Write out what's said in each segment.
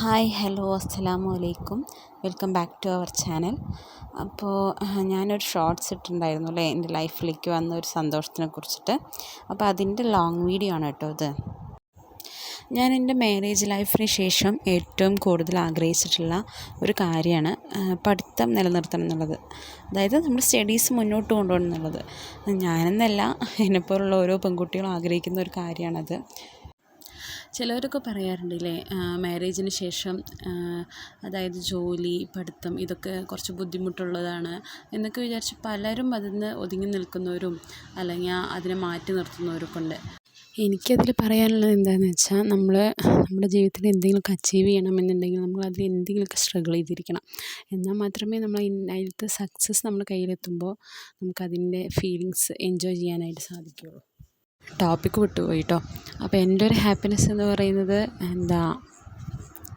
Hi hello അസ്സലാമു അലൈക്കും. Welcome back to our channel. അപ്പോൾ ഞാനൊരു ഷോർട്സ് ഇട്ടിട്ടുണ്ടായിരുന്നു അല്ലേ? എന്റെ ലൈഫിലേക്ക് വന്ന ഒരു സന്തോഷത്തിനെ കുറിച്ചിട്ട്. അപ്പോൾ അതിന്റെ ലോങ് വീഡിയോ ആണ് കേട്ടോ ഇത്. ഞാൻ എന്റെ മാരേജ് ലൈഫിന് ശേഷം ഏറ്റവും കൂടുതൽ ആഗ്രഹിച്ചിട്ടുള്ള ഒരു കാര്യമാണ് പഠിത്തം നിലനിർത്തണം എന്നുള്ളത്. അതായത് നമ്മുടെ സ്റ്റഡീസ് മുന്നോട്ട് കൊണ്ടുപോകണം എന്നുള്ളത്. ഞാനെന്നല്ല എന്നെപ്പോലുള്ള ഓരോ പെൺകുട്ടികളും ആഗ്രഹിക്കുന്ന ഒരു കാര്യമാണത്. ചിലവരൊക്കെ പറയാറുണ്ടല്ലേ മാരേജിന് ശേഷം അതായത് ജോലി പഠിത്തം ഇതൊക്കെ കുറച്ച് ബുദ്ധിമുട്ടുള്ളതാണ് എന്നൊക്കെ വിചാരിച്ച് പലരും അതിൽ നിന്ന് ഒതുങ്ങി നിൽക്കുന്നവരും അല്ലെങ്കിൽ അതിനെ മാറ്റി നിർത്തുന്നവരൊക്കെ ഉണ്ട്. എനിക്കതിൽ പറയാനുള്ളത് എന്താണെന്ന് വെച്ചാൽ നമ്മൾ നമ്മുടെ ജീവിതത്തിൽ എന്തെങ്കിലുമൊക്കെ അച്ചീവ് ചെയ്യണമെന്നുണ്ടെങ്കിൽ നമ്മൾ അതിൽ എന്തെങ്കിലുമൊക്കെ സ്ട്രഗിൾ ചെയ്തിരിക്കണം. എന്നാൽ മാത്രമേ നമ്മൾ അതിലത്തെ സക്സസ് നമ്മുടെ കയ്യിലെത്തുമ്പോൾ നമുക്കതിന്റെ ഫീലിങ്സ് എൻജോയ് ചെയ്യാനായിട്ട് സാധിക്കുകയുള്ളൂ. ടോപ്പിക്ക് വിട്ടുപോയി കേട്ടോ അപ്പോൾ എന്റെ ഒരു ഹാപ്പിനെസ് എന്ന് പറയുന്നത് എന്താ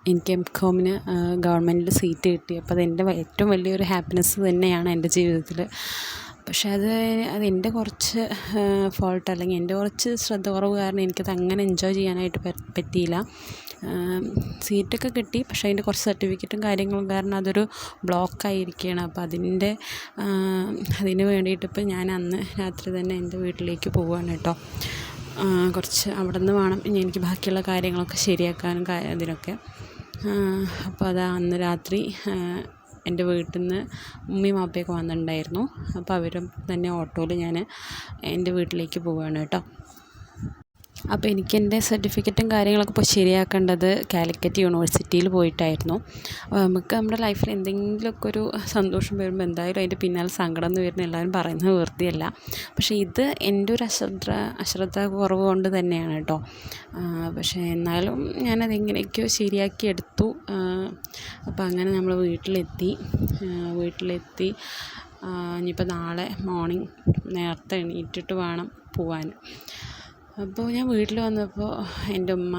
എനിക്ക് എം കോമിന് ഗവൺമെന്റിൽ സീറ്റ് കിട്ടി. അപ്പോൾ അതെന്റെ ഏറ്റവും വലിയൊരു ഹാപ്പിനെസ് തന്നെയാണ് എന്റെ ജീവിതത്തിൽ പക്ഷേ അത് അതെന്റെ കുറച്ച് ഫോൾട്ട് അല്ലെങ്കിൽ എന്റെ കുറച്ച് ശ്രദ്ധ കുറവ് കാരണം എനിക്കത് അങ്ങനെ എൻജോയ് ചെയ്യാനായിട്ട് പറ്റിയില്ല. സീറ്റൊക്കെ കിട്ടി പക്ഷേ അതിന്റെ കുറച്ച് സർട്ടിഫിക്കറ്റും കാര്യങ്ങളും കാരണം അതൊരു ബ്ലോക്കായിരിക്കുകയാണ് അപ്പോൾ അതിന്റെ അതിന് വേണ്ടിയിട്ട് ഇപ്പോൾ ഞാൻ അന്ന് രാത്രി തന്നെ എന്റെ വീട്ടിലേക്ക് പോവുകയാണ് കേട്ടോ. കുറച്ച് അവിടെ നിന്ന് വേണം. ഇനി എനിക്ക് ബാക്കിയുള്ള കാര്യങ്ങളൊക്കെ ശരിയാക്കാനും അതിനൊക്കെ. അപ്പോൾ അത് അന്ന് രാത്രി എന്റെ വീട്ടിൽ നിന്ന് ഉമ്മയും വാപ്പയൊക്കെ വന്നിട്ടുണ്ടായിരുന്നു. അപ്പോൾ അവരും തന്നെ ഓട്ടോയിൽ ഞാൻ എന്റെ വീട്ടിലേക്ക് പോവുകയാണ് കേട്ടോ. അപ്പോൾ എനിക്ക് എന്റെ സർട്ടിഫിക്കറ്റും കാര്യങ്ങളൊക്കെ ഇപ്പോൾ ശരിയാക്കേണ്ടത് കാലിക്കറ്റ് യൂണിവേഴ്സിറ്റിയിൽ പോയിട്ടായിരുന്നു. അപ്പോൾ നമുക്ക് നമ്മുടെ ലൈഫിൽ എന്തെങ്കിലുമൊക്കെ ഒരു സന്തോഷം വരുമ്പോൾ എന്തായാലും അതിന്റെ പിന്നാലെ സങ്കടം എന്ന് വരുന്ന എല്ലാവരും പറയുന്നത് വെറുതെയല്ല. പക്ഷേ ഇത് എന്റെ ഒരു അശ്രദ്ധ അശ്രദ്ധ കുറവ് കൊണ്ട് തന്നെയാണ് കേട്ടോ. പക്ഷേ എന്നാലും ഞാനതെങ്ങനെയൊക്കെയോ ശരിയാക്കി എടുത്തു. അപ്പോൾ അങ്ങനെ നമ്മൾ വീട്ടിലെത്തി വീട്ടിലെത്തി ഇനിയിപ്പോൾ നാളെ മോർണിംഗ് നേരത്തെ എണീറ്റിട്ട് വേണം പോവാൻ. അപ്പോൾ ഞാൻ വീട്ടിൽ വന്നപ്പോൾ എന്റെ ഉമ്മ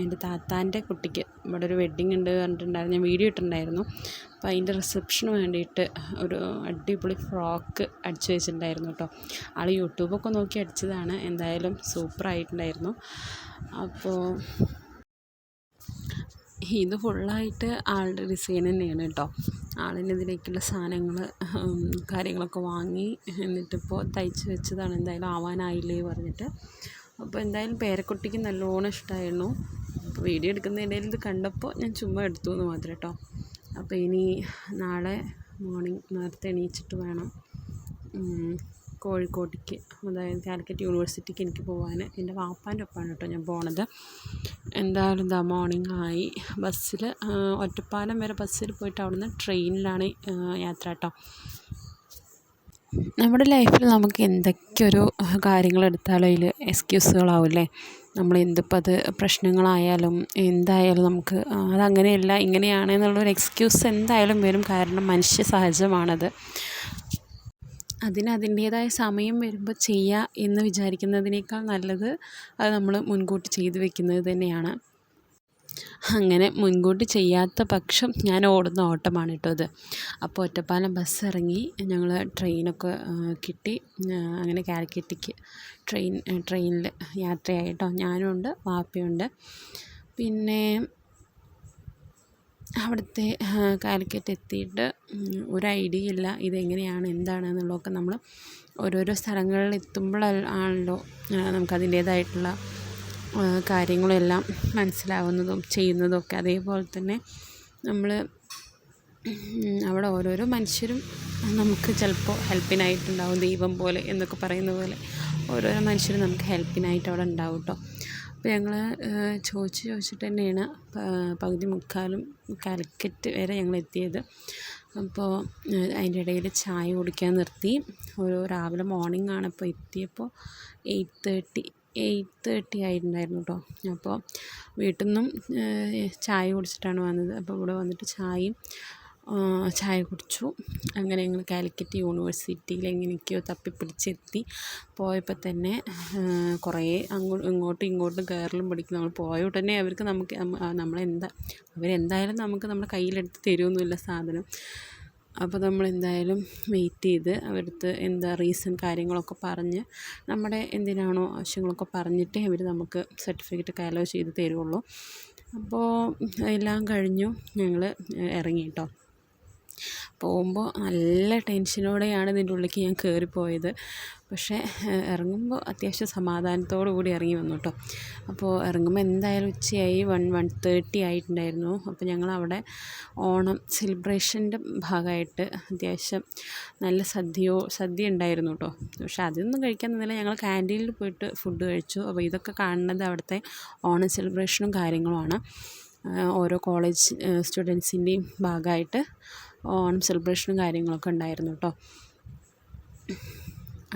എന്റെ താത്താന്റെ കുട്ടിക്ക് ഇവിടെ ഒരു വെഡ്ഡിങ് ഉണ്ട് പറഞ്ഞിട്ടുണ്ടായിരുന്നു. ഞാൻ വീഡിയോ ഇട്ടിട്ടുണ്ടായിരുന്നു. അപ്പോൾ അതിന്റെ റിസപ്ഷന് വേണ്ടിയിട്ട് ഒരു അടിപൊളി ഫ്രോക്ക് അടിച്ചു വെച്ചിട്ടുണ്ടായിരുന്നു കേട്ടോ. ആൾ യൂട്യൂബൊക്കെ നോക്കി അടിച്ചതാണ്. എന്തായാലും സൂപ്പറായിട്ടുണ്ടായിരുന്നു അപ്പോൾ ഇത് ഫുള്ളായിട്ട് ആളുടെ ഡിസൈൻ തന്നെയാണ് കേട്ടോ. ആളിനെതിരേക്കുള്ള സാധനങ്ങൾ കാര്യങ്ങളൊക്കെ വാങ്ങി എന്നിട്ടിപ്പോൾ തയ്ച്ച് വെച്ചതാണ്. എന്തായാലും ആവാനായില്ലേ പറഞ്ഞിട്ട്. അപ്പോൾ എന്തായാലും പേരക്കുട്ടിക്ക് നല്ലോണം ഇഷ്ടമായിരുന്നു അപ്പോൾ വീഡിയോ എടുക്കുന്നതിനിടയിൽ ഇത് കണ്ടപ്പോൾ ഞാൻ ചുമ്മാ എടുത്തു എന്ന് മാത്രം കേട്ടോ. അപ്പോൾ ഇനി നാളെ മോർണിംഗ് നേരത്തെ എണീച്ചിട്ട് വേണം. കോഴിക്കോട്ടേക്ക് അതായത് കാലിക്കറ്റ് യൂണിവേഴ്സിറ്റിക്ക് എനിക്ക് പോകാൻ എന്റെ വാപ്പാന്റെ ഒപ്പമാണ് കേട്ടോ ഞാൻ പോണത്. എന്തായാലും ദ മോർണിംഗ് ആയി. ബസ്സിൽ ഒറ്റപ്പാലം വരെ ബസ്സിൽ പോയിട്ട് അവിടുന്ന് ട്രെയിനിലാണ് യാത്ര കേട്ടോ. നമ്മുടെ ലൈഫിൽ നമുക്ക് എന്തൊക്കെയൊരു കാര്യങ്ങൾ എടുത്താലും അതിൽ എക്സ്ക്യൂസുകളാവില്ലേ നമ്മൾ എന്തിപ്പോൾ അത് പ്രശ്നങ്ങളായാലും എന്തായാലും നമുക്ക് അതങ്ങനെയല്ല ഇങ്ങനെയാണ് എന്നുള്ളൊരു എക്സ്ക്യൂസ് എന്തായാലും വരും. കാരണം മനുഷ്യ സഹജമാണത്. അതിന് അതിന്റേതായ സമയം വരുമ്പോൾ ചെയ്യുക എന്ന് വിചാരിക്കുന്നതിനേക്കാൾ നല്ലത് അത് നമ്മൾ മുൻകൂട്ടി ചെയ്തു വെക്കുന്നത് തന്നെയാണ്. അങ്ങനെ മുൻകൂട്ടി ചെയ്യാത്ത പക്ഷം ഞാൻ ഓടുന്ന ഓട്ടമാണ് കേട്ടോ അത് അപ്പോൾ ഒറ്റപ്പാലം ബസ് ഇറങ്ങി ഞങ്ങൾ ട്രെയിനൊക്കെ കിട്ടി. അങ്ങനെ കാലിക്കറ്റിക്ക് ട്രെയിൻ ട്രെയിനിൽ യാത്രയായിട്ടോ. ഞാനുണ്ട് വാപ്പയുണ്ട്. പിന്നെ അവിടുത്തെ കാലിക്കറ്റ് എത്തിയിട്ട് ഒരു ഐഡിയ ഇല്ല ഇതെങ്ങനെയാണ് എന്താണ് എന്നുള്ളതൊക്കെ നമ്മൾ ഓരോരോ സ്ഥലങ്ങളിൽ എത്തുമ്പോഴാണല്ലോ നമുക്കതിന്റേതായിട്ടുള്ള കാര്യങ്ങളെല്ലാം മനസ്സിലാവുന്നതും ചെയ്യുന്നതും ഒക്കെ അതേപോലെ തന്നെ നമ്മൾ അവിടെ ഓരോരോ മനുഷ്യരും നമുക്ക് ചിലപ്പോൾ ഹെൽപ്പിനായിട്ടുണ്ടാവും ദൈവം പോലെ എന്നൊക്കെ പറയുന്ന പോലെ ഓരോരോ മനുഷ്യരും നമുക്ക് ഹെൽപ്പിനായിട്ട് അവിടെ ഉണ്ടാവും കേട്ടോ അപ്പോൾ ഞങ്ങൾ ചോദിച്ച് ചോദിച്ചിട്ട് തന്നെയാണ് പകുതി മുക്കാലും കാലിക്കറ്റ് വരെ ഞങ്ങൾ എത്തിയത്. അപ്പോൾ അതിന്റെ ഇടയിൽ ചായ കുടിക്കാൻ നിർത്തി. ഒരു രാവിലെ മോർണിംഗ് ആണ് അപ്പോൾ എത്തിയപ്പോൾ എയ്റ്റ് തേർട്ടി എയ്റ്റ് തേർട്ടി ആയിട്ടുണ്ടായിരുന്നു കേട്ടോ അപ്പോൾ വീട്ടിൽ നിന്നും ചായ കുടിച്ചിട്ടാണ് വന്നത്. അപ്പോൾ ഇവിടെ വന്നിട്ട് ചായയും ചായ കുടിച്ചു. അങ്ങനെ ഞങ്ങൾ കാലിക്കറ്റ് യൂണിവേഴ്സിറ്റിയിൽ എങ്ങനെയൊക്കെയോ തപ്പിപ്പിടിച്ചെത്തി. പോയപ്പോൾ തന്നെ കുറേ അങ്ങോട്ടും ഇങ്ങോട്ടും ഇങ്ങോട്ടും കയറലും പിടിക്കും. നമ്മൾ പോയ ഉടനെ അവർക്ക് നമുക്ക് നമ്മളെന്താ അവരെന്തായാലും നമുക്ക് നമ്മുടെ കയ്യിലെടുത്ത് തരുമൊന്നുമില്ല സാധനം. അപ്പോൾ നമ്മൾ എന്തായാലും വെയിറ്റ് ചെയ്ത് അവരടുത്ത് എന്താ റീസൺ കാര്യങ്ങളൊക്കെ പറഞ്ഞ് നമ്മുടെ എന്തിനാണോ ആവശ്യങ്ങളൊക്കെ പറഞ്ഞിട്ടേ അവർ നമുക്ക് സർട്ടിഫിക്കറ്റ് അലോ ചെയ്ത് തരുള്ളൂ. അപ്പോൾ എല്ലാം കഴിഞ്ഞു. ഞങ്ങൾ ഇറങ്ങി കേട്ടോ പോകുമ്പോൾ നല്ല ടെൻഷനോടെയാണ് ഇതിന്റെ ഉള്ളിലേക്ക് ഞാൻ കയറിപ്പോയത്. പക്ഷേ ഇറങ്ങുമ്പോൾ അത്യാവശ്യം സമാധാനത്തോടു കൂടി ഇറങ്ങി വന്നു കേട്ടോ. അപ്പോൾ ഇറങ്ങുമ്പോൾ എന്തായാലും ഉച്ചയായി വൺ വൺ തേർട്ടി ആയിട്ടുണ്ടായിരുന്നു. അപ്പോൾ ഞങ്ങളവിടെ ഓണം സെലിബ്രേഷന്റെ ഭാഗമായിട്ട് അത്യാവശ്യം നല്ല സദ്യയോ സദ്യ ഉണ്ടായിരുന്നു കേട്ടോ. പക്ഷേ അതൊന്നും കഴിക്കാൻ നിന്നില്ല. ഞങ്ങൾ ക്യാന്റീനിൽ പോയിട്ട് ഫുഡ് കഴിച്ചു. അപ്പോൾ ഇതൊക്കെ കാണുന്നത് അവിടുത്തെ ഓണം സെലിബ്രേഷനും കാര്യങ്ങളുമാണ്. ഓരോ കോളേജ് സ്റ്റുഡൻസിന്റെയും ഭാഗമായിട്ട് ഓണം സെലിബ്രേഷനും കാര്യങ്ങളൊക്കെ ഉണ്ടായിരുന്നു കേട്ടോ.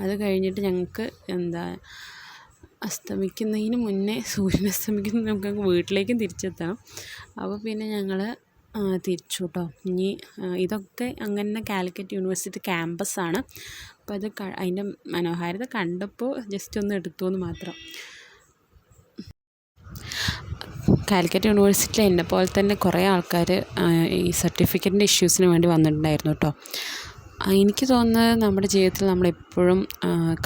അത് കഴിഞ്ഞിട്ട് ഞങ്ങൾക്ക് എന്താ അസ്തമിക്കുന്നതിന് മുന്നേ സൂര്യൻ അസ്തമിക്കുന്ന നമുക്ക് വീട്ടിലേക്കും തിരിച്ചെത്തണം. അപ്പോൾ പിന്നെ ഞങ്ങൾ തിരിച്ചു കേട്ടോ. ഇനി ഇതൊക്കെ അങ്ങനെ കാലിക്കറ്റ് യൂണിവേഴ്സിറ്റി ക്യാമ്പസാണ് അപ്പോൾ അത് അതിന്റെ മനോഹാരിത കണ്ടപ്പോൾ ജസ്റ്റ് ഒന്ന് എടുത്തു എന്ന് മാത്രം. കാലിക്കറ്റ് യൂണിവേഴ്സിറ്റിയിൽ എന്നെ പോലെ തന്നെ കുറേ ആൾക്കാർ ഈ സർട്ടിഫിക്കറ്റിന്റെ ഇഷ്യൂസിന് വേണ്ടി വന്നിട്ടുണ്ടായിരുന്നു കേട്ടോ എനിക്ക് തോന്നുന്നത് നമ്മുടെ ജീവിതത്തിൽ നമ്മളെപ്പോഴും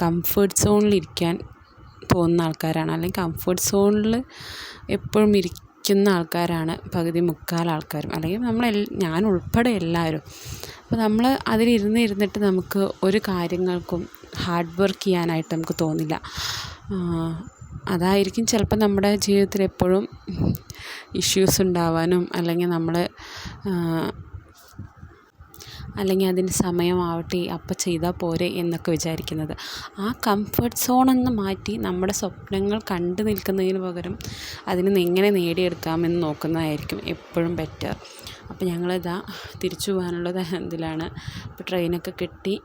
കംഫേർട്ട് സോണിലിരിക്കാൻ തോന്നുന്ന ആൾക്കാരാണ്. അല്ലെങ്കിൽ കംഫേർട്ട് സോണിൽ എപ്പോഴും ഇരിക്കുന്ന ആൾക്കാരാണ് പകുതി മുക്കാൽ ആൾക്കാരും. അല്ലെങ്കിൽ നമ്മൾ ഞാൻ ഉൾപ്പെടെ എല്ലാവരും. അപ്പോൾ നമ്മൾ അതിലിരുന്ന് ഇരുന്നിട്ട് നമുക്ക് ഒരു കാര്യങ്ങൾക്കും ഹാർഡ് വർക്ക് ചെയ്യാനായിട്ട് നമുക്ക് തോന്നില്ല. അതായിരിക്കും ചിലപ്പോൾ നമ്മുടെ ജീവിതത്തിൽ എപ്പോഴും ഇഷ്യൂസ് ഉണ്ടാവാനും അല്ലെങ്കിൽ നമ്മൾ അല്ലെങ്കിൽ അതിന് സമയമാവട്ടെ അപ്പം ചെയ്താൽ പോരെ എന്നൊക്കെ വിചാരിക്കുന്നത്. ആ കംഫർട്ട് സോണെന്ന് മാറ്റി നമ്മുടെ സ്വപ്നങ്ങൾ കണ്ടു നിൽക്കുന്നതിന് പകരം അതിനെ എങ്ങനെ നേടിയെടുക്കാമെന്ന് നോക്കുന്നതായിരിക്കും എപ്പോഴും ബെറ്റർ അപ്പോൾ ഞങ്ങളിതാ തിരിച്ചു പോകാനുള്ള ഇതിലാണ് അപ്പോൾ ട്രെയിനൊക്കെ കിട്ടി.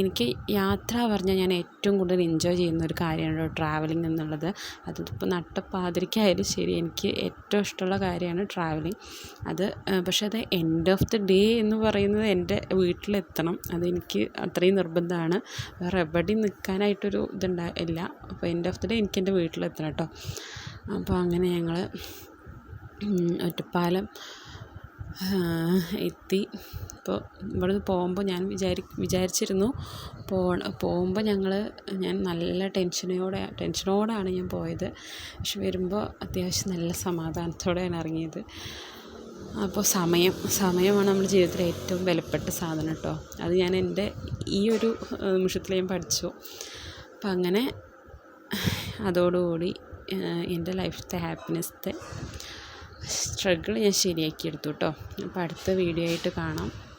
എനിക്ക് യാത്ര പറഞ്ഞാൽ ഞാൻ ഏറ്റവും കൂടുതൽ എൻജോയ് ചെയ്യുന്ന ഒരു കാര്യമാണ് ട്രാവലിംഗ് എന്നുള്ളത്. അതിപ്പോൾ നട്ടപ്പാതിരിക്കായാലും ശരി എനിക്ക് ഏറ്റവും ഇഷ്ടമുള്ള കാര്യമാണ് ട്രാവലിംഗ് അത് പക്ഷേ അത് എൻഡ് ഓഫ് ദി ഡേ എന്ന് പറയുന്നത് എന്റെ വീട്ടിലെത്തണം. അതെനിക്ക് അത്രയും നിർബന്ധമാണ്. വേറെ എവിടെയും നിൽക്കാനായിട്ടൊരു ഇതുണ്ടാ ഇല്ല. അപ്പോൾ എൻഡ് ഓഫ് ദി ഡേ എനിക്ക് എന്റെ വീട്ടിലെത്തണം കേട്ടോ. അപ്പോൾ അങ്ങനെ ഞങ്ങൾ ഒറ്റപ്പാലം എത്തി. ഇപ്പോൾ ഇവിടുന്ന് പോകുമ്പോൾ ഞാൻ വിചാരി വിചാരിച്ചിരുന്നു പോകുമ്പോൾ ഞങ്ങൾ ഞാൻ നല്ല ടെൻഷനോടെ ടെൻഷനോടാണ് ഞാൻ പോയത്. പക്ഷെ വരുമ്പോൾ അത്യാവശ്യം നല്ല സമാധാനത്തോടെയാണ് ഇറങ്ങിയത്. അപ്പോൾ സമയം സമയമാണ് നമ്മുടെ ജീവിതത്തിലെ ഏറ്റവും വിലപ്പെട്ട സാധനം കേട്ടോ അത് ഞാൻ എന്റെ ഈ ഒരു നിമിഷത്തിൽ ഞാൻ പഠിച്ചു. അപ്പം അങ്ങനെ അതോടുകൂടി എന്റെ ലൈഫിലത്തെ ഹാപ്പിനെസ്സത്തെ സ്ട്രഗിൾ ഞാൻ ശരിയാക്കിയെടുത്തു കേട്ടോ. അപ്പോൾ അടുത്ത വീഡിയോ ആയിട്ട് കാണാം.